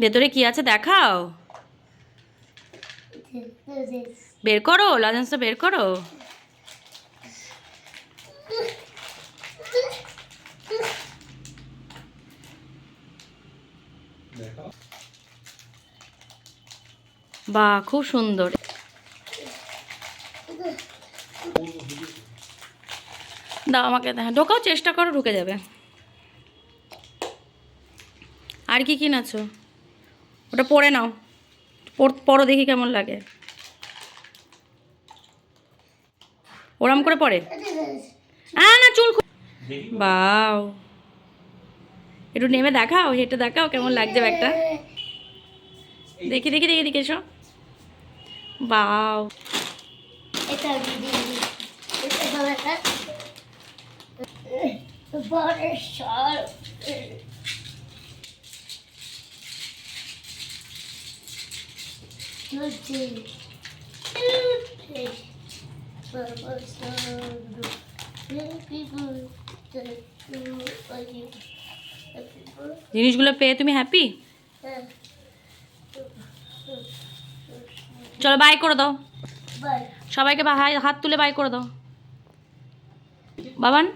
ভেতরে কি আছে দেখাও। বের করো লজেন্সটা বের করো। বাহ খুব সুন্দর। দাও আমাকে হ্যাঁ ঢোকাও, চেষ্টা করো, ঢুকে যাবে। আর কি কিনেছো? ওটা পরে নাও। পর- দেখি কেমন লাগে। ওরম করে পরে? না, চুল বাও। একটু নেমে দেখাও, হেঁটে দেখাও কেমন লাগছে ব্যাগটা। দেখি দেখি দেখি দেখি এসো। বাও। এটা বড় সর. জিনিসগুলো পেয়ে তুমি হ্যাপি চলো বাই করে দাও. সবাইকে হাত তুলে বাই করে দাও। বাবান?